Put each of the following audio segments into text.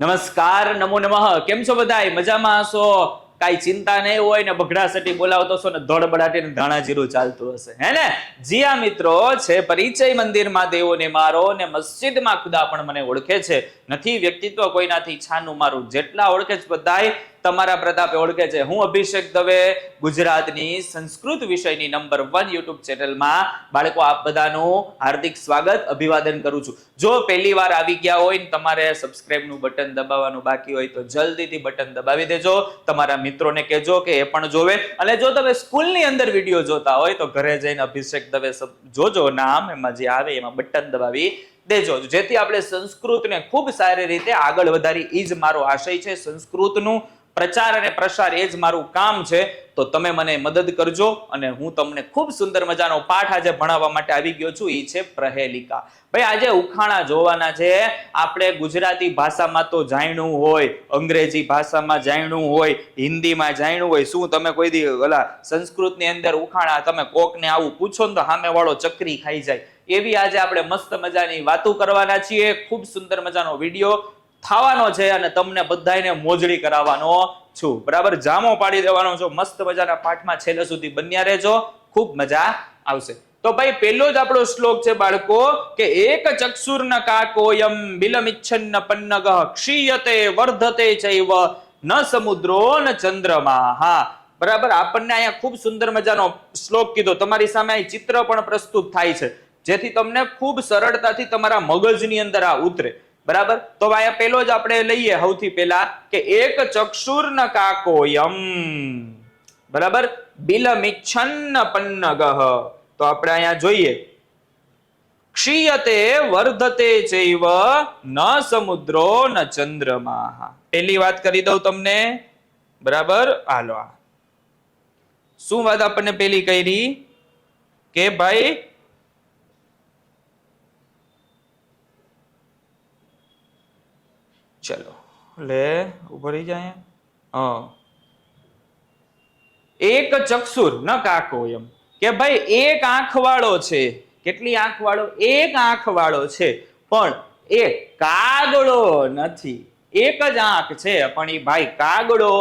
નમસ્કાર, નમો નમઃ. કેમ છો બધા મજામાં હશો? કાંઈ ચિંતા નહીં હોય ને બગડાસટી બોલાવતો છો ને ધડબડાટી ને ધાણા જીરું ચાલતું હશે. હે ને? જી મિત્રો, છે પરિચય મંદિરમાં દેવોને મારો ને મસ્જિદમાં ખુદા પણ મને ઓળખે છે. નથી વ્યક્તિત્વ કોઈનાથી છાનું મારું. જેટલા ઓળખે છે બધાય તમારા પ્રતાપે ઓળખે છે. હું અભિષેક દવે ગુજરાતની સંસ્કૃત વિષયની નંબર વન યુટ્યુબ ચેનલમાં બાળકો આપ બધાનું હાર્દિક સ્વાગત, અભિવાદન કરું છું. જો પહેલી વાર આવી ગયા હોય ને તમારે સબસ્ક્રાઇબનું બટન દબાવવાનું બાકી હોય તો જલ્દીથી બટન દબાવી દેજો. તમારા મિત્રોને કહેજો કે એ પણ જોવે. અને જો તમે સ્કૂલની અંદર વીડિયો જોતા હોય તો ઘરે જઈને અભિષેક દવે જોજો નામ, એમાં જે આવે એમાં બટન દબાવી દેજો. જેથી આપણે સંસ્કૃતને ખૂબ સારી રીતે આગળ વધારી. એ જ મારો આશય છે. સંસ્કૃતનું પ્રચાર અને પ્રસાર એ જ મારું કામ છે, તો તમે મને મદદ કરજો અને હું તમને ખૂબ સુંદર મજાનો પાઠ આજે ભણાવવા માટે આવી ગયો છું. એ છે પ્રહેલિકા. ભાઈ, આજે ઉખાણા જોવાના છે. આપણે ગુજરાતી ભાષામાં તો જાણ્યું હોય, અંગ્રેજી ભાષામાં જાણ્યું હોય, હિન્દીમાં જાણ્યું હોય, શું તમે કોઈ દી ઓલા સંસ્કૃતની અંદર ઉખાણા તમે કોકને આવું પૂછો ને તો સામેવાળો ચક્રી ખાઈ જાય. એવી આજે આપણે મસ્ત મજાની વાતો કરવાના છીએ. ખૂબ સુંદર મજાનો વીડિયો થવાનો છે અને તમને બધાને મોજડી કરાવવાનો છું. બરાબર? જામો પાડી દેવાનો છો. મસ્ત મજાના પાઠમાં છેલ્લે સુધી બન્યા રહેજો. ખૂબ મજા આવશે. તો ભાઈ, પહેલો જ આપણો શ્લોક છે બાળકો કે એક ચક્ષુર્ન કાકોયમ બિલમિચ્છન્ન પન્નગહ ક્ષીયતે વર્ધતે ચૈવ ન સમુદ્રો ન ચંદ્રમા હા બરાબર? આપણને અહીંયા ખૂબ સુંદર મજાનો શ્લોક કીધો. તમારી સામે અહીં ચિત્ર પણ પ્રસ્તુત થાય છે. જેથી તમને ખૂબ સરળતાથી તમારા મગજની અંદર આ ઉતરે. બરાબર? તો ભાઈ પેલો જ આપણે લઈએ સૌથી પહેલા કે એક ચક્ષુર્ન કાકોયમ. બરાબર? બિલમિચ્છન્ન પન્નગહ તો આપણે અહીંયા જોઈએ. ક્ષીયતે વર્ધતે ચૈવ, ન સમુદ્રો ન ચંદ્રમા પેલી વાત કરી દઉં તમને. બરાબર? હાલો શું વાત આપણને પેલી કરી? કે ભાઈ ચલો. લે ઊભો રહી જાય હા. એક ચક્ષુર ન કાકો એમ. કે ભાઈ એક આંખ વાળો છે. કેટલી આંખ વાળો એક આંખ વાળો છે. પણ એ કાગડો નથી. એક જ આંખ છે પણ એ ભાઈ કાગડો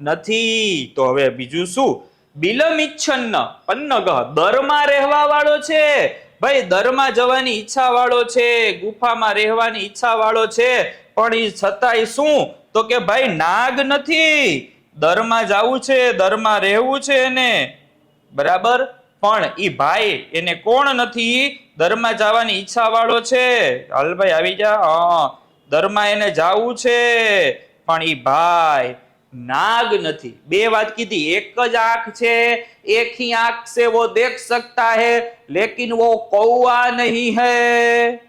નથી. તો હવે બીજું શું? બિલમિચ્છન્ન પન્નગ દરમાં રહેવા વાળો છે. ભાઈ દરમાં જવાની ઈચ્છા વાળો છે ગુફામાં રહેવાની ઈચ્છા વાળો છે. પણ એ છતાંય શું તો કે ભાઈ નાગ નથી દરમાં જાવું છે દરમાં રહેવું છે એને બરાબર પણ ઈ ભાઈ એને કોણ નથી દરમાં જવાની ઈચ્છા વાળો છે હાલ ભાઈ આવી જા હા દરમાં એને જાવું છે પણ ઈ ભાઈ નાગ નથી બે વાત કીધી એક જ આંખ છે એક ही आंख से वो देख सकता है लेकिन वो कौवा नहीं है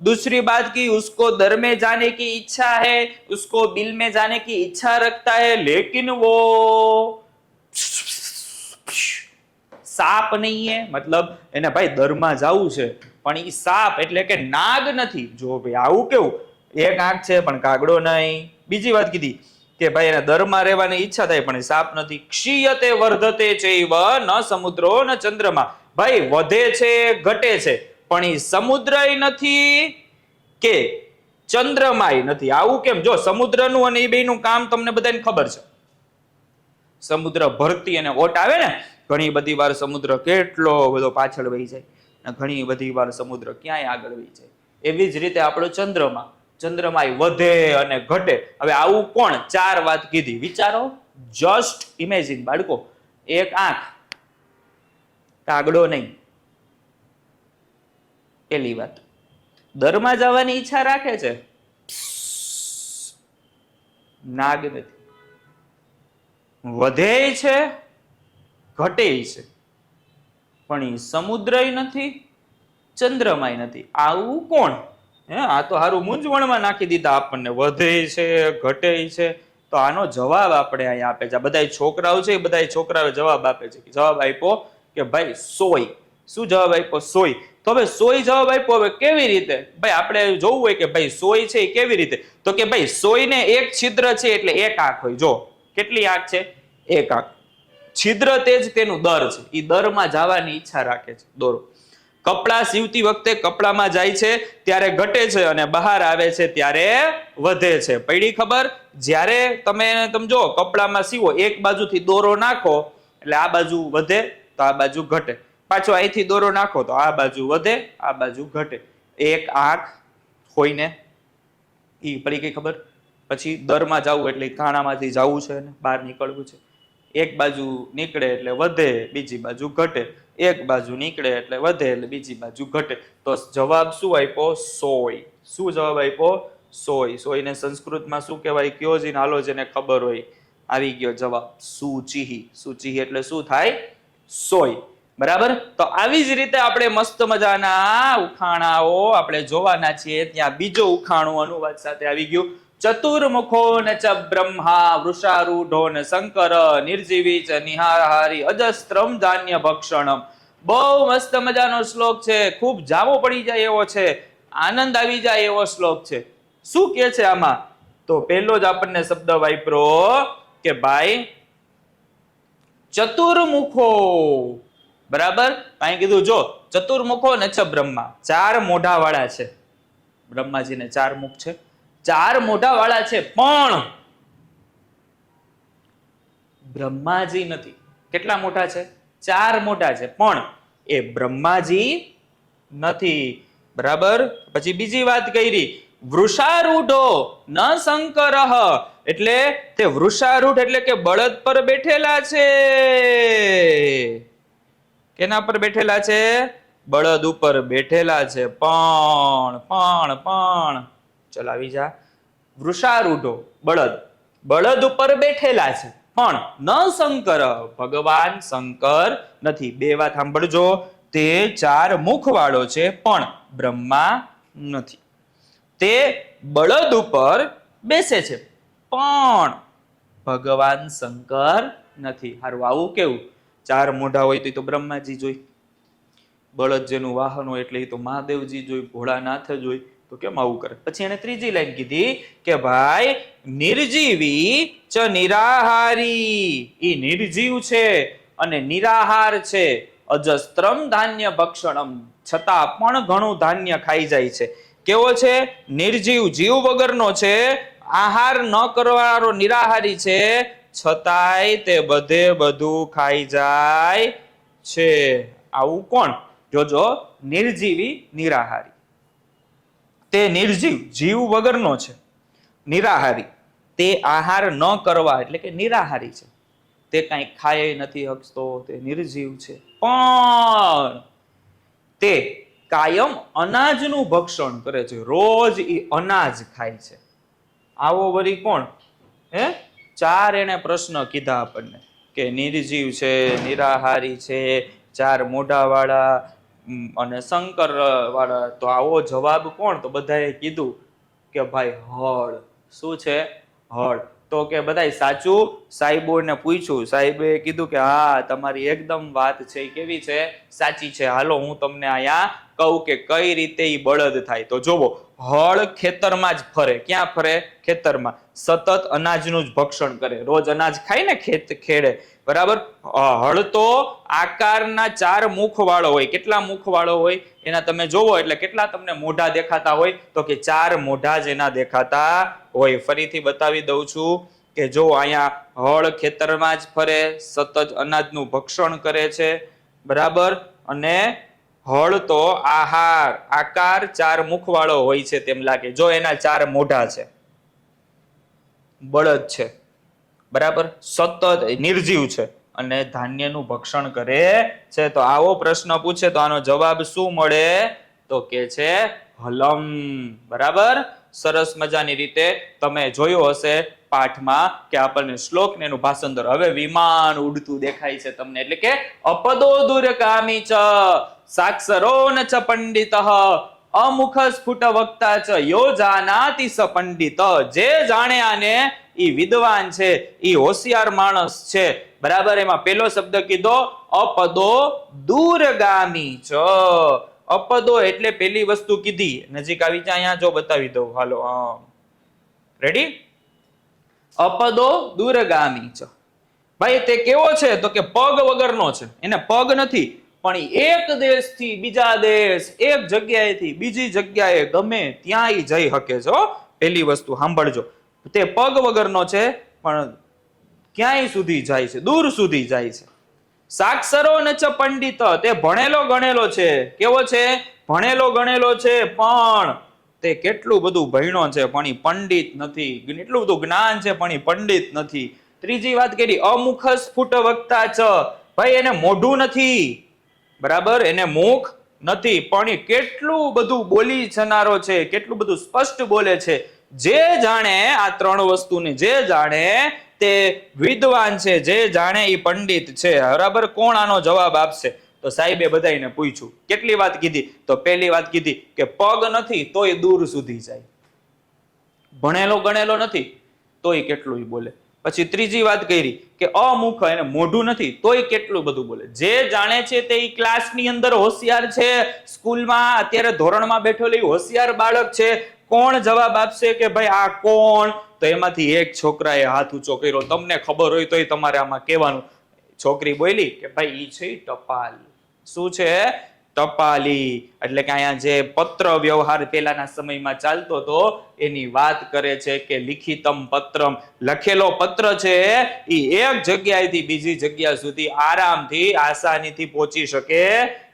दूसरी बात की उसको दर में जाने की इच्छा है उसको बिल में जाने की इच्छा रखता है लेकिन वो સાપ નહીં હે મતલબ એને ભાઈ દરમાં જવું છે પણ ઈ સાપ એટલે કે નાગ નથી જો ભાઈ આવું કેવું એક આંખ છે પણ કાગડો નહીં બીજી વાત કીધી કે ભાઈ એને દરમાં રહેવાની ઈચ્છા થાય પણ એ સાપ નથી ક્ષીયતે વર્ધતે ચૈવ ન સમુદ્રો ન ચંદ્રમાં ભાઈ વધે છે ઘટે છે પણ એ સમુદ્રય નથી કે ચંદ્રમાય નથી. આવું કેમ? જો સમુદ્રનું અને એ બેનું કામ તમને બધાને ખબર છે. સમુદ્ર ભરતી અને ઓટ આવે ને, ઘણી બધી વાર સમુદ્ર કેટલો બધો પાછળ વહી જાય અને ઘણી બધી વાર સમુદ્ર ક્યાંય આગળ વહી જાય. એવી જ રીતે આપણો ચંદ્રમાં. ચંદ્રમાય વધે અને ઘટે. હવે આવું કોણ? ચાર વાત કીધી. વિચારો. જસ્ટ ઇમેજિન બાળકો, એક આંખ. કાગડો નહીં. પેલી વાત. દરમાં જવાની ઈચ્છા રાખે છે? નાગ નથી. વધે છે, ઘટે છે. પણ એ સમુદ્રય નથી, ચંદ્રમાય નથી. આવું કોણ? હે, આ તો સારું મૂંઝવણમાં નાખી દીધા આપણને. વધે છે, ઘટે છે. તો આનો જવાબ આપણે અહીંયા આપે છે. બધા છોકરાઓ છે, એ બધા છોકરાઓ જવાબ આપે છે. જવાબ આપ્યો કે ભાઈ સોય. શું જવાબ આપ્યો? સોય. તો હવે સોય જવાબ આપ્યો હવે કેવી રીતે? ભાઈ, આપણે જોવું હોય કે ભાઈ, સોય છે એ કેવી રીતે? તો કે ભાઈ, સોયને એક છિદ્ર છે એટલે એક આંખ હોય. જો, કેટલી આંખ છે? એક આંખ. છિદ્ર તે જ તેનું દર છે. એ દરમાં જવાની ઈચ્છા રાખે છે. દોરો. કપડા સીવતી વખતે કપડામાં જાય છે, ત્યારે ઘટે છે અને બહાર આવે છે, ત્યારે વધે છે. પડી ખબર? જ્યારે તમે તમે જો, કપડામાં સીવો, એક બાજુથી દોરો નાખો, એટલે આ બાજુ વધે, તો આ બાજુ ઘટે. પાછો અહીંથી દોરો નાખો તો આ બાજુ વધે, આ બાજુ ઘટે. એક આંખ હોઈને એ પડી ગઈ ખબર? પછી દરમાં જવું એટલે કાણામાંથી જવું છે ને બહાર નીકળવું છે. એક બાજુ નીકળે એટલે વધે, બીજી બાજુ ઘટે. એક બાજુ નીકળે એટલે વધે એટલે બીજી બાજુ ઘટે. તો જવાબ શું આપ્યો? સોય. શું જવાબ આપ્યો? સોય. સોયને સંસ્કૃતમાં શું કહેવાય? કયો જી હાલો જેને ખબર હોય. આવી ગયો જવાબ. સુચિહી. સુચિહી એટલે શું થાય? સોય. બરાબર? તો આવી જ રીતે આપણે મસ્ત મજાના ઉખાણાઓ આપણે જોવાના છીએ. ત્યાં બીજો ઉખાણું અનુવાદ સાથે આવી ગયું. ચતુર્મુખો ન ચ બ્રહ્મા વૃષારૂઢો ન શંકર, નિર્જીવી ચ નિહારહારી અજસ્ત્રમ ધાન્ય ભક્ષણમ. બહુ મસ્ત મજાનો શ્લોક છે. ખૂબ જામો પડી જાય એવો છે. આનંદ આવી જાય એવો શ્લોક છે. શું કે છે આમાં? તો પહેલો જ આપણને શબ્દ વાપરો કે ભાઈ, ચતુર્મુખો. બરાબર? અહીં કીધું, જો, ચતુર્મુખો ન છ બ્રહ્મા ચાર મોઢા વાળા છે. બ્રહ્માજીને ચાર મુખ છે. ચાર મોઢા વાળા છે, પણ બ્રહ્માજી નથી. કેટલા મોટા છે? ચાર મોટા છે, પણ એ બ્રહ્માજી નથી. બરાબર? પછી બીજી વાત કરી. વૃષારૂઢો ન શંકર. એટલે તે વૃષારૂઢ એટલે કે બળદ પર બેઠેલા છે. કેના પર બેઠેલા છે? બળદ ઉપર બેઠેલા છે. પણ પણ પણ. ચલાવી જા. વૃષારૂઢો, બળદ. બળદ ઉપર બેઠેલા છે. પણ, ન શંકર, ભગવાન શંકર નથી. બે વાત સાંભળજો. તે ચાર મુખ વાળો છે, પણ બ્રહ્મા નથી. તે બળદ ઉપર બેસે છે. પણ, ભગવાન શંકર નથી. હારું, આવું કેવું? ચાર મોઢા હોય તો એ તો બ્રહ્માજી જોઈ. બળદ જેનું વાહન હોય એટલે એ તો મહાદેવજી જોઈ, ભોળાનાથ જોઈ. તો કેમ આવું કરે? પછી એને ત્રીજી લાઈન કીધી કે ભાઈ, નિર્જીવી ચ નિરાહારી. એ નિર્જીવ છે અને નિરાહાર છે. અજસ્ત્રમ ધાન્ય ભક્ષણમ. છતાં પણ ઘણું ધાન્ય ખાઈ જાય છે. કેવો છે? નિર્જીવ જીવ વગરનો છે. આહાર ન કરવાનો નિરાહારી છે. છતાંય તે બધે બધું ખાઈ જાય છે. આવું કોણ? જોજો નિર્જીવી, નિરાહારી. તે નિર્જીવ, જીવ વગરનો છે. નિરાહારી. તે આહાર ન કરવા એટલે કે નિરાહારી છે. તે કાંઈ ખાય નથી હકતો, તે નિર્જીવ છે. પણ તે કાયમ અનાજનું ભક્ષણ કરે છે. રોજ એ અનાજ ખાય છે. આવો વરી કોણ? હે? ચાર એને પ્રશ્ન કીધા આપણને કે નિર્જીવ છે, નિરાહારી છે, ચાર મોઢાવાળા અને શંકર વાળા તો આવો જવાબ કોણ? તો બધાએ કીધું કે ભાઈ હળ. શું છે? હળ. તો કે બધાય, સાચું? સાહેબોને પૂછ્યું. સાહેબે કીધું કે, હા, તમારી એકદમ વાત છે કેવી છે? સાચી છે. હાલો, હું તમને અહીંયા કહું કે કઈ રીતે ઈ બળદ થાય. તો જોવો હળ ખેતરમાં જ ફરે. ક્યાં ફરે? ખેતરમાં. સતત અનાજનું જ ભક્ષણ કરે. રોજ અનાજ ખાય ને ખેત, ખેડે. બરાબર? હળ તો આકારના ચાર મુખ વાળો હોય. કેટલા મુખ વાળો હોય? એના તમે જોવો એટલે કેટલા તમને મોઢા દેખાતા હોય? તો કે ચાર મોઢા જ એના દેખાતા હોય. ફરીથી બતાવી દઉં છું કે જો અહીંયા હળ ખેતરમાં જ ફરે, સતત અનાજનું ભક્ષણ કરે છે. બરાબર? અને હળ તો આહાર. આકાર ચાર મુખ વાળો હોય છે તેમ લાગે. જો એના ચાર મોઢા છે. બળદ છે. બરાબર? સતત નિર્જીવ છે અને ધાન્યનું ભક્ષણ કરે છે. તો આવો પ્રશ્ન પૂછે તો આનો જવાબ શું મળે? તો કે છે, હલમ. બરાબર? સરસ મજાની રીતે તમે જોયું હશે પાઠમાં કે આપણને શ્લોક ને એનું ભાષાંતર. હવે વિમાન ઉડતું દેખાય છે તમને. એટલે કે અપદો દુર્ગામી સાક્ષરો ન ચ પંડિત અમુખ સ્ફુટ વક્તા ચ યો જાનાતિ સ પંડિત જે જાણે આને ઈ વિદ્વાન છે ઈ હોશિયાર માણસ છે બરાબર એમાં પેલો શબ્દ કીધો અપદો દૂરગામી ચ અપદો એટલે પેલી વસ્તુ કીધી, નજીક આવી જાય અહીંયા જો બતાવી દઉં. હાલો રેડી અપદો દૂરગામી ચ ભાઈ, તે કેવો છે? તો કે પગ વગરનો છે. એને પગ નથી પણ એક દેશથી બીજા દેશ, એક જગ્યાએથી બીજી જગ્યાએ ગમે ત્યાંય જઈ શકે છે, હો. પહેલી વસ્તુ સાંભળજો. તે પગ વગરનો છે, પણ ક્યાંય સુધી જાય છે? દૂર સુધી જાય છે. સાક્ષરો ન ચ પંડિત, તે ભણેલો ગણેલો છે. કેવો છે? ભણેલો ગણેલો છે, પણ તે કેટલું બધું ભણ્યો છે, પણ એ પંડિત નથી. એટલું બધું જ્ઞાન છે, પણ એ પંડિત નથી. ત્રીજી વાત કરી અમુખ સ્ફુટ વક્તા ચ. ભાઈ, એને મોઢું નથી. બરાબર? એને મુખ નથી. પણ એ કેટલું બધું બોલી જનારો છે, કેટલું બધું સ્પષ્ટ બોલે છે. જે જાણે આ ત્રણ વસ્તુને, જે જાણે તે વિદ્વાન છે, જે જાણે એ પંડિત છે, બરાબર? કોણ આનો જવાબ આપશે? તો સાહેબે બધાને પૂછ્યું. કેટલી વાત કીધી? તો પહેલી વાત કીધી કે પગ નથી તોય દૂર સુધી જાય. ભણેલો ગણેલો નથી તોય કેટલું બોલે? પછી ત્રીજી વાત કરી કે અમુખ એને મોઢું નથી, તોય કેટલું બધું બોલે. જે જાણે છે તે ક્લાસની અંદર હોશિયાર છે, સ્કૂલમાં અત્યારે ધોરણમાં બેઠેલી હોશિયાર બાળક છે, કોણ જવાબ આપશે કે ભાઈ આ કોણ? તો એમાંથી એક છોકરાએ હાથ ઊંચો કર્યો. તમને ખબર હોય તોય તમારે આમાં કહેવાનું. છોકરી બોલી કે ભાઈ ઈ છે ટપાલ. શું છે? ટપાલી. એટલે કે અહીંયા જે પત્ર વ્યવહાર પેલાના સમયમાં ચાલતો હતો, એની વાત કરે છે કે લિખિતમ પત્રમ. લખેલો પત્ર છે એ એક જગ્યાએથી બીજી જગ્યા સુધી આરામથી, આસાનીથી પહોંચી શકે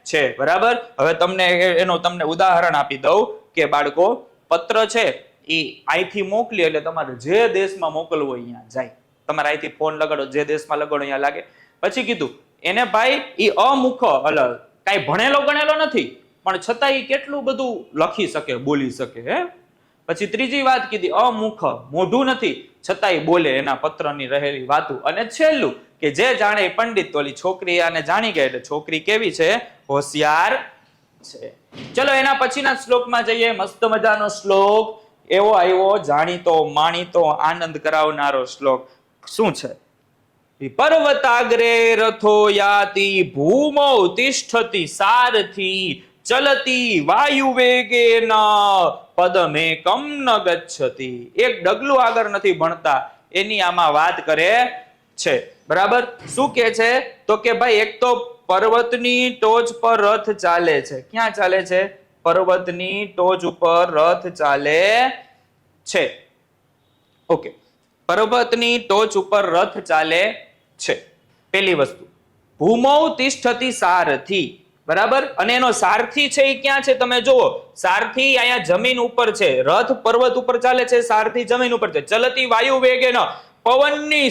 છે. બરાબર? હવે તમને એનો તમને ઉદાહરણ આપી દઉં કે બાળકો, પત્ર છે એ અહીંથી મોકલી એટલે તમારે જે દેશમાં મોકલવો હોય અહીંયા જાય. તમારે અહીંથી ફોન લગાડો, જે દેશમાં લગાડો, અહીંયા લાગે. પછી કીધું, એને ભાઈ એ અમુખ એટલે કાંઈ ભણેલો ગણેલો નથી, પણ છતાં એ કેટલું બધું લખી શકે, બોલી શકે, હે? પછી ત્રીજી વાત કીધી, અમુખ, મોઢું નથી, છતાંય બોલે એના પત્રની રહેલી વાતો. અને છેલ્લું, કે જે જાણે પંડિત, તો છોકરી આને જાણી ગઈ, એટલે છોકરી કેવી છે? હોશિયાર છે. ચલો, એના પછીના શ્લોકમાં જઈએ, મસ્ત મજાનો શ્લોક. એવો આવ્યો, જાણીતો, માણીતો, આનંદ કરાવનારો શ્લોક. શું છે? પર્વતાગ્રે રથો યાતિ, ભૂમૌ તિષ્ઠતિ, સારથી ચલતી, વાયુ વેગે પદમે કમ ન ગચ્છતિ. એક ડગલું આગળ નથી ભણતા, એની આમાં વાત કરે છે. બરાબર? શું કે છે? તો કે ભાઈ, એક તો પર્વતની ટોચ પર રથ ચાલે છે. ક્યાં ચાલે છે? પર્વતની ટોચ ઉપર રથ ચાલે છે. ઓકે. પર્વતની ટોચ ઉપર રથ ચાલે છે. પેલી વસ્તુ. ભૂમૌ તિષ્ઠતી સારથી. બરાબર? અને એનો સારથી છે એ ક્યાં છે? તમે જુઓ. સારથી અહીંયા જમીન ઉપર છે. રથ, પર્વત ઉપર ચાલે છે. સારથી જમીન ઉપર છે. ચલતી વાયુ વેગેન પવનની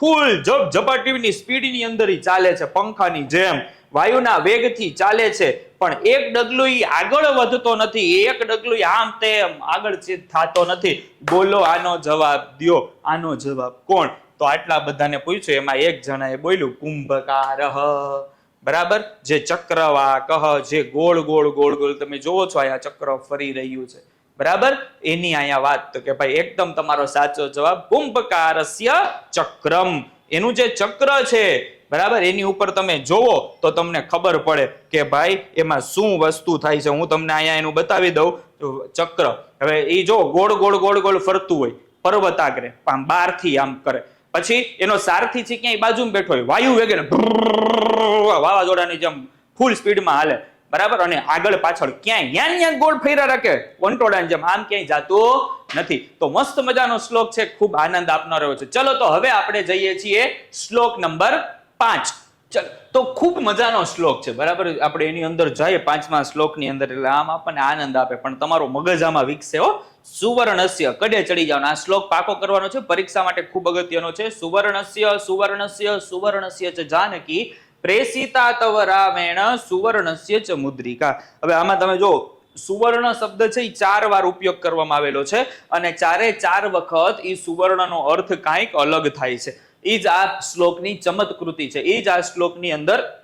ફૂલ જપ ઝપાટીની સ્પીડની અંદર ચાલે છે. પંખાની જેમ. વાયુના વેગથી ચાલે છે. પણ એક ડગલું ઈ આગળ વધતો નથી. એક ડગલું આમ તેમ આગળ થતો નથી. બોલો આનો જવાબ દો આનો જવાબ કોણ? તો આટલા બધાને પૂછ્યું, એમાં એક જણાએ બોલ્યું, કુંભકાર. બરાબર? જે ચક્રવા કહ, જે ગોળ ગોળ ગોળ ગોળ, તમે જોવો છો, અહીંયા ચક્ર ફરી રહ્યું છે. બરાબર? એની અહીંયા વાત તો કે ભાઈ, એકદમ તમારો સાચો જવાબ, કુંભકારસ્ય ચક્રમ. એનું જે ચક્ર છે, બરાબર? એની ઉપર તમે જોવો તો તમને ખબર પડે કે ભાઈ, એમાં શું વસ્તુ થાય છે. હું તમને અહીંયા એનું બતાવી દઉં. ચક્ર, હવે એ જો ગોળ ગોળ ગોળ ગોળ ફરતું હોય પર્વતાગ્રે આમ બહારથી આમ કરે. પછી એનો સારથી છે ક્યાંય બાજુમાં બેઠો હોય, વાયુ વેગે વાવાઝોડાની જેમ ફૂલ સ્પીડમાં હાલે. બરાબર? અને આગળ પાછળ ક્યાંય ન્યા ન્યા ગોળ ફેરા રાખે. વંટોળાની જેમ આમ ક્યાંય જાતો નથી. તો મસ્ત મજાનો શ્લોક છે, ખૂબ આનંદ આપનારો છે. ચલો તો હવે આપણે જઈએ છીએ શ્લોક નંબર પાંચ. ચલો, તો ખૂબ મજાનો શ્લોક છે, બરાબર? આપણે એની અંદર જઈએ પાંચમા શ્લોકની અંદર, એટલે આમ આપણને આનંદ આપે, પણ તમારો મગજ આમાં વિકસે હો. સુવર્ણસ્ય, કડે ચડી જાવ આ શ્લોક પાકો કરવાનો છે, પરીક્ષા માટે ખૂબ અગત્યનો છે. સુવર્ણસ્ય સુવર્ણસ્ય સુવર્ણસ્ય છે જાનકી પ્રેસિતા તવ રામેણ, સુવર્ણસ્ય ચ મુદ્રિકા. હવે આમાં તમે જો સુવર્ણ શબ્દ છે એ ચાર વાર ઉપયોગ કરવામાં આવેલો છે, અને ચારે ચાર વખત એ સુવર્ણનો અર્થ કાંઈક અલગ થાય છે. એ જ આ શ્લોકની ચમત્કૃતિ છે. એ જ આ શ્લોકની અંદર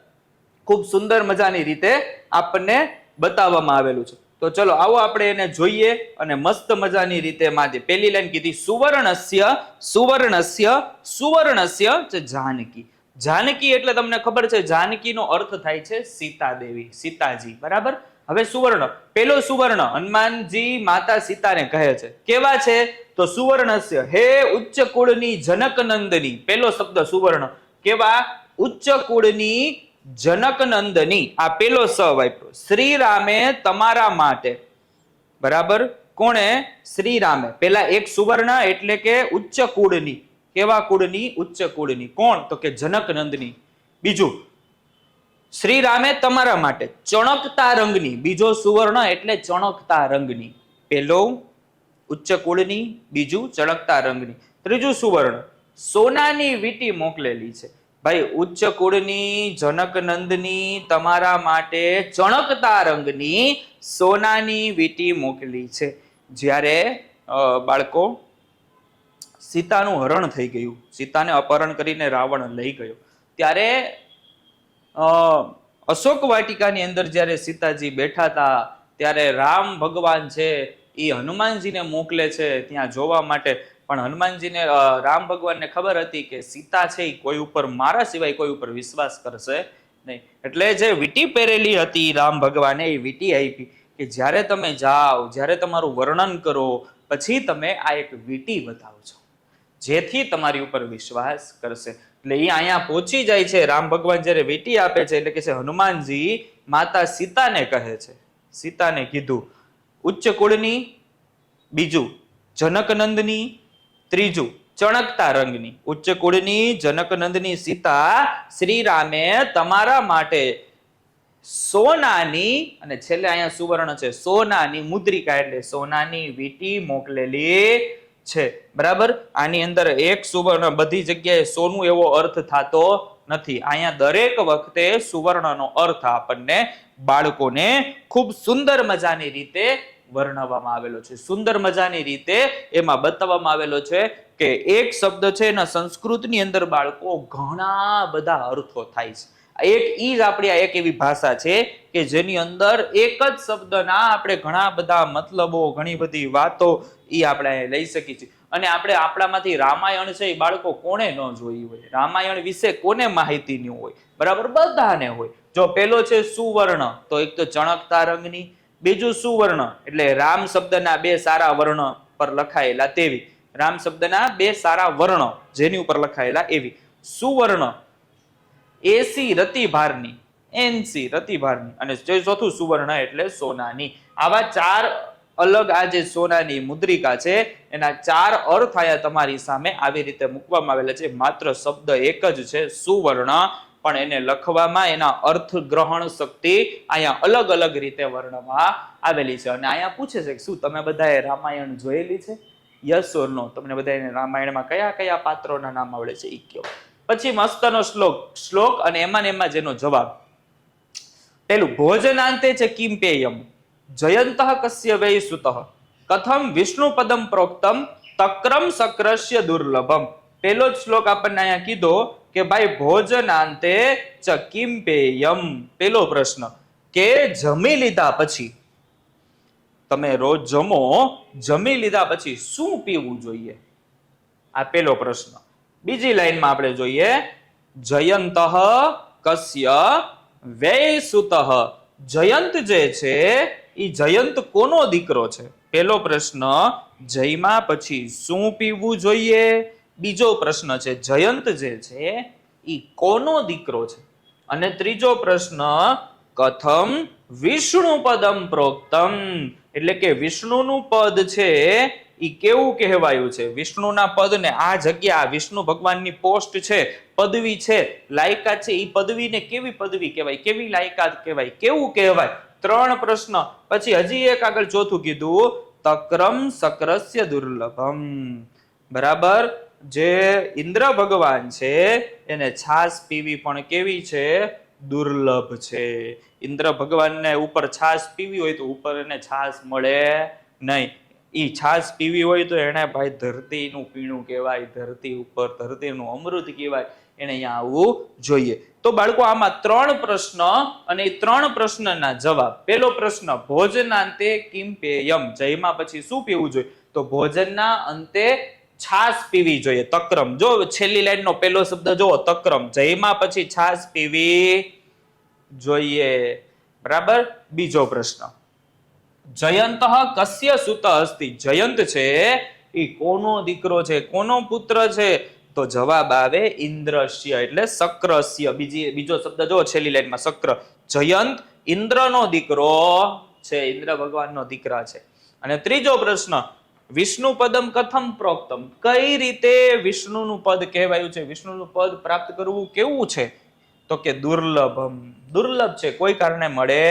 ખૂબ સુંદર મજાની રીતે આપણને બતાવવામાં આવેલું છે. તો ચલો, આવો આપણે એને જોઈએ અને મસ્ત મજાની રીતે માજે પેલી લાઈન કીધી, સુવર્ણસ્ય સુવર્ણસ્ય સુવર્ણસ્ય જાનકી. જાનકી એટલે તમને ખબર છે, જાનકીનો અર્થ થાય છે સીતા દેવી સીતાજી. બરાબર? હવે સુવર્ણ. પેલો સુવર્ણ હનુમાનજી માતા સીતાને કહે છે. કેવા છે? તો સુવર્ણસ્ય. હે ઉચ્ચ કુળની જનક નંદની પેલો શબ્દ સુવર્ણ. કેવા? ઉચ્ચ કુળની જનક નંદની આ પેલો સ વાપરો શ્રી રામે તમારા માટે. બરાબર? કોણે? શ્રી રામે પેલા એક સુવર્ણ એટલે કે ઉચ્ચ કુળની કેવા કુળની? ઉચ્ચ કુળની કોણ? તો કે જનક નંદની બીજું શ્રી રામે તમારા માટે ચણકતા રંગની, બીજો સુવર્ણ એટલે ચણકતા રંગની. પેલો ઉચ્ચ કુળની, બીજું ચળકતા રંગની. ત્રીજું સુવર્ણ. સોનાની વીટી મોકલેલી છે. ભાઈ, ઉચ્ચ કુળની, જનક નંદની, તમારા માટે ચણકતા રંગની સોનાની વીટી મોકલી છે. જ્યારે બાળકો, સીતાનું હરણ થઈ ગયું. સીતાને અપહરણ કરીને રાવણ લઈ ગયો. ત્યારે અશોક વાટિકાની અંદર જ્યારે સીતાજી બેઠા હતા, ત્યારે રામ ભગવાન છે એ હનુમાનજીને મોકલે છે ત્યાં જોવા માટે. પણ હનુમાનજીને રામ ભગવાનને ખબર હતી કે સીતા છે એ કોઈ ઉપર, મારા સિવાય કોઈ ઉપર વિશ્વાસ કરશે નહીં. એટલે જે વીટી પહેરેલી હતી રામ ભગવાને, એ વીટી આપી કે જ્યારે તમે જાઓ, જ્યારે તમારું વર્ણન કરો, પછી તમે આ એક વીટી બતાવજો જેથી તમારી ઉપર વિશ્વાસ કરશે. એટલે એ અહીંયા પહોંચી જાય છે. રામ ભગવાન જ્યારે વેટી આપે છે એટલે કે છે, હનુમાનજી માતા સીતાને કહે છે. સીતાને કીધું. ઉચ્ચ કુળની બીજું, જનકનંદની ત્રીજું, ચણકતા રંગની. ઉચ્ચ કુળની જનકનંદની સીતા શ્રી રામે તમારા માટે સોનાની અને છેલ્લે અહીંયા સુવર્ણ છે, સોનાની મુદ્રિકા એટલે સોનાની વીટી મોકલેલી છે. બરાબર? આની અંદર એક સુવર્ણ બધી જગ્યાએ સોનું એવો અર્થ થતો નથી. અહીંયા દરેક વખતે સુવર્ણનો અર્થ આપણને બાળકોને ખૂબ સુંદર મજાની રીતે વર્ણવવામાં આવેલો છે. સુંદર મજાની રીતે એમાં બતાવવામાં આવેલો છે કે એક શબ્દ છે એના સંસ્કૃતની અંદર બાળકો ઘણા બધા અર્થો થાય છે. એક ઈ જ આપણી આ એક એવી ભાષા છે કે જેની અંદર એક જ શબ્દના આપણે ઘણા બધા મતલબો, ઘણી બધી વાતો ઈ આપણે લઈ શકીએ છીએ. અને આપણે આપણામાંથી રામાયણ છે એ બાળકો કોણે ન જોઈ હોય? રામાયણ વિશે કોને માહિતી ન હોય? બરાબર બધાને હોય. જો પેલો છે સુવર્ણ, તો એક તો ચણકતા રંગની, બીજું સુવર્ણ, એટલે રામ શબ્દના બે સારા વર્ણ પર લખાયેલા તેવી. રામ શબ્દના બે સારા વર્ણ જેની ઉપર લખાયેલા એવી. સુવર્ણ એસી રતિભારની એનસી રતિભારની અને ચોથું સુવર્ણ એટલે સોનાની. આવા ચાર અલગ આ જે સોનાની મુદ્રિકા છે, એના ચાર અર્થ આયા તમારી સામે આવી રીતે મૂકવામાં આવેલા છે. માત્ર શબ્દ એક જ છે, સુવર્ણ, પણ એને લખવામાં એના અર્થ ગ્રહણ શક્તિ અહીંયા અલગ અલગ રીતે વર્ણમાં આવેલી છે. અને અહીંયા પૂછે છે કે શું તમે બધાએ રામાયણ જોયેલી છે? યસ ઓર નો તમને બધાને રામાયણમાં કયા કયા પાત્રોના નામ આવડે છે? એ કયો પછી મસ્તનો શ્લોક. શ્લોક અને એમાં ને એમાં જેનો જવાબ. પેલું, ભોજનાંતે છે કિમ પેયમ? જયંત કસ્ય વૈ સુત? કથમ વિષ્ણુ પદમ પ્રોક્તમ, તક્રમ સક્રસ્ય દુર્લભમ. પેલો જ શ્લોક આપણને અહીંયા કીધો કે, ભાઈ, ભોજનાંતે ચ કિમ પેયમ? પેલો પ્રશ્ન. કે જમી લીધા પછી? તમે રોજ જમો, જમી લીધા પછી શું પીવું જોઈએ? આ પેલો પ્રશ્ન. બીજી લાઈનમાં આપણે જોઈએ, જયંત કસ્ય વૈસુત. જયંત જે છે એ જયંત કોનો દીકરો છે? પેલો પ્રશ્ન, જયમાં પછી શું પીવું જોઈએ? બીજો પ્રશ્ન છે, જયંત જે છે એ કોનો દીકરો છે? અને ત્રીજો પ્રશ્ન, કથમ વિષ્ણુ પદમ પ્રોક્તમ. એટલે કે વિષ્ણુનું પદ છે એ કેવું કહેવાયું છે? વિષ્ણુના પદને આ જગ્યા વિષ્ણુ ભગવાનની પોસ્ટ છે, પદવી છે. લાયકાત છે એ પદવીને કેવી પદવી કહેવાય? કેવી લાયકાત કહેવાય? કેવું કહેવાય? ત્રણ પ્રશ્ન. પછી હજી એક આગળ ચોથું કીધું, તક્રમ સક્રસ્ય દુર્લભમ. બરાબર? જે ઇન્દ્ર ભગવાન છે, એને છાસ પીવી પણ કેવી છે? દુર્લભ છે. ઇન્દ્ર ભગવાનને ઉપર છાસ પીવી હોય તો ઉપર એને છાસ મળે નહીં. ઈ છાસ પીવી હોય તો એને ભાઈ ધરતીનું પીણું કહેવાય, ધરતી ઉપર ધરતીનું અમૃત કહેવાય, એને અહીંયા આવવું જોઈએ. તો બાળકો, આમાં ત્રણ પ્રશ્ન અને એ ત્રણ પ્રશ્નના જવાબ. પેલો પ્રશ્ન ભોજનાંતે કિમ પેયમ? જયમાં પછી શું પીવું જોઈએ? તો ભોજનના અંતે છાસ પીવી જોઈએ, તક્રમ. જો છેલ્લી લાઈનનો પહેલો શબ્દ જો તક્રમ. જયમાં પછી છાસ પીવી જોઈએ. બરાબર? બીજો પ્રશ્ન. જયંત કસ્ય સુત અસ્તિ જયંત છે એ કોનો દીકરો છે? કોનો પુત્ર છે? તો જવાબ આવે ઇન્દ્રસ્ય એટલે શક્રસ્ય બીજી, બીજો શબ્દ જો છેલ્લી લાઈનમાં, શક્ર. જયંત ઇન્દ્રનો દીકરો છે, ઇન્દ્ર ભગવાનનો દીકરા છે. અને ત્રીજો પ્રશ્ન વિષ્ણુ પદમ કથમ પ્રોક્તમ? કઈ રીતે વિષ્ણુનું પદ કહેવાયું છે? વિષ્ણુનું પદ પ્રાપ્ત કરવું કેવું છે? તો કે દુર્લભમ. દુર્લભ છે, કોઈ કારણે મળે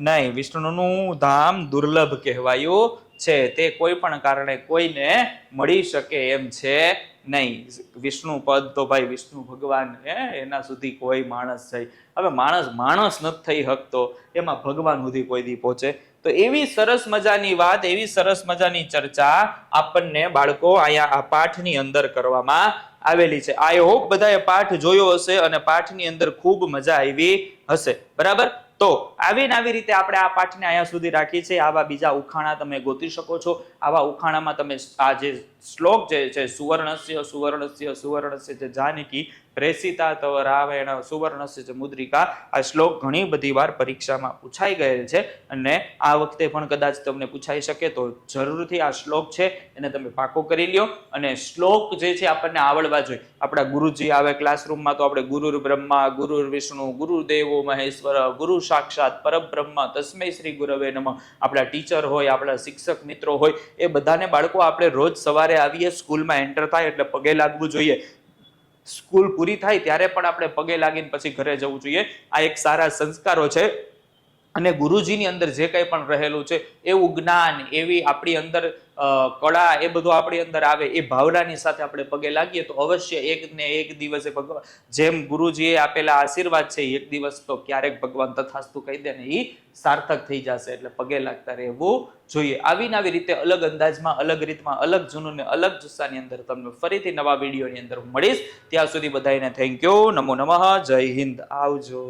નહીં. વિષ્ણુનું ધામ દુર્લભ કહેવાયું છે. તે કોઈ પણ કારણે કોઈને મળી શકે એમ છે નહીં. વિષ્ણુ પદ તો ભાઈ વિષ્ણુ ભગવાન હે, એના સુધી કોઈ માણસ જાય હવે માણસ માણસ નથી થઈ શકતો. એમાં ભગવાન સુધી કોઈ દી પહોંચે તો એવી સરસ મજાની વાત, એવી સરસ મજાની ચર્ચા આપણને બાળકો અહીંયા આ પાઠની અંદર કરવામાં આવેલી છે. આઈ હોપ બધાએ પાઠ જોયો હશે અને પાઠની અંદર ખૂબ મજા આવી હશે. બરાબર? તો આવીને આવી રીતે આપણે આ પાઠને અહીંયા સુધી રાખી છે આવા બીજા ઉખાણા તમે ગોતી શકો છો. આવા ઉખાણામાં તમે આ જે શ્લોક જે છે, સુવર્ણસ્ય સુવર્ણસ્ય સુવર્ણસ્ય છે જાનકી, પ્રેસિતા તવ રાવેણ સુવર્ણસ્ય છે મુદ્રિકા, આ શ્લોક ઘણી બધી વાર પરીક્ષામાં પૂછાઈ ગયેલ છે અને આ વખતે પણ કદાચ તમને પૂછાઈ શકે તો જરૂરથી આ શ્લોક છે, એને તમે પાકો કરી લ્યો. અને શ્લોક જે છે, આપણને આવડવા જોઈએ. આપણા ગુરુજી આવે ક્લાસરૂમમાં તો આપણે ગુરુર બ્રહ્મા, ગુરુર વિષ્ણુ, ગુરુદેવો મહેશ્વર, ગુરુ સાક્ષાત પરબ્રહ્મ તસ્મય શ્રી ગુરવે નમઃ. આપણા ટીચર હોય, આપણા શિક્ષક મિત્રો હોય, એ બધાને બાળકો આપણે રોજ સવારે આવીએ, સ્કૂલમાં એન્ટર થાય એટલે પગે લાગવું જોઈએ. સ્કૂલ પૂરી થાય ત્યારે પણ આપણે પગે લાગીને પછી ઘરે જવું જોઈએ. આ એક સારા સંસ્કારો છે. અને ગુરુજીની અંદર જે કંઈ પણ રહેલું છે, એવું જ્ઞાન, એવી આપણી અંદર કળા, એ બધું આપણી અંદર આવે, એ ભાવનાની સાથે આપણે પગે લાગીએ તો અવશ્ય એક ને એક દિવસે ભગવાન જેમ ગુરુજીએ આપેલા આશીર્વાદ છે, એક દિવસ તો ક્યારેક ભગવાન તથાસ્તુ કહી દે ને એ સાર્થક થઈ જશે, એટલે પગે લાગતા રહેવું જોઈએ. આવીને આવી રીતે અલગ અંદાજમાં, અલગ રીતમાં, અલગ જૂનું ને અલગ જુસ્સાની અંદર તમને ફરીથી નવા વિડીયોની અંદર મળીશ. ત્યાં સુધી બધાને થેન્ક યુ નમો નમઃ. જય હિન્દ. આવજો.